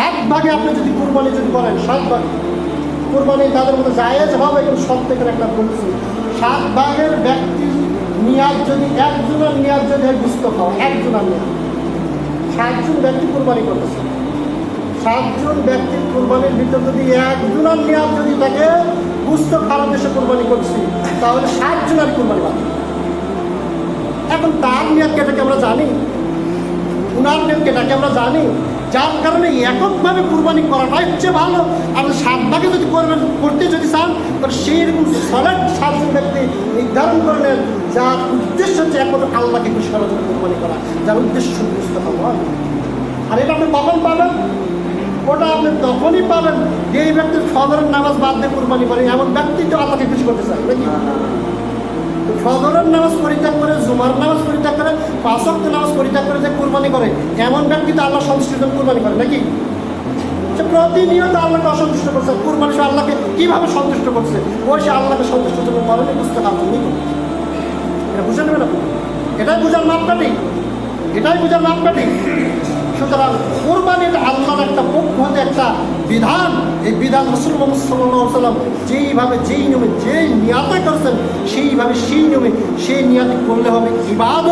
সাত ভাগে আপনি যদি কুরবানি যদি করেন, সাত ভাগে কুরবানি তাদের মধ্যে জায়েজ হবে এবং সব থেকে একটা বলছি সাত ভাগের ব্যক্তির নিয়াজ যদি একজনের নিয়াজ যদি হয় বুঝতে পাও, একজনের নিয়াজ। সাতজন ব্যক্তি কুরবানি করতেছে। সাতজন ব্যক্তির কুরবানির ভিতর যদি একজনের নিয়াজ যদি থাকে, বুঝতে খারাপ দেশে কুরবানি করছি, তাহলে সাতজনের কুরবানি বাদ এখন তার নিয়াদ কেটাকে আমরা জানি? উনার নিয়ম কেটাকে আমরা জানি? যার কারণে এককভাবে কুরবানি করাটাই হচ্ছে ভালো। আর সাত ভাগে যদি করবেন, করতে যদি চান, তাহলে সেই রকম সলেড সাতজন ব্যক্তি নির্ধারণ করে নেন, যার উদ্দেশ্য হচ্ছে একমাত্র আল্লাহকে খুশি করার জন্য কুরবানি করা, যার উদ্দেশ্য সুনির্দিষ্ট হওয়া আর এটা আপনি কখন পাবেন? ওটা আপনি তখনই পাবেন যে এই ব্যক্তির ফজরের নামাজ বাদ দিয়ে কুরবানি করে এমন ব্যক্তি তো আল্লাহকে খুশি করতে চায়, নাকি? ফজরের নামাজ পরিত্যাগ করে জুমার নামাজ পরিত্যাগ করে পাঁচক্ত নামাজ পরিত্যাগ করে যে কুরবানি করে, এমন ব্যক্তি তো আল্লাহ সন্তুষ্টির জন্য কুরবানি করে নাকি? সে প্রতিনিয়ত আল্লাহকে অসন্তুষ্ট করছে, কুরবানি সে আল্লাহকে কীভাবে সন্তুষ্ট করছে? ও সে আল্লাহকে সন্তুষ্ট জন্য করেনি বুঝতে পারছেন এটা বুঝে নেবেন আপনি? এটাই বুঝার মাপকাঠি এটাই বুঝার মাপকাঠি সুতরাং কোরবানি এটা আল্লাহর একটা পক্ষ হতে একটা বিধান। এই বিধান রসুল মোহাম্মদ সাল্লাম যেইভাবে যেই নিয়মে যেই নিয়াতে করছেন, সেইভাবে সেই নিয়মে সেই নিয়াতে করলে হবে ইবাদত।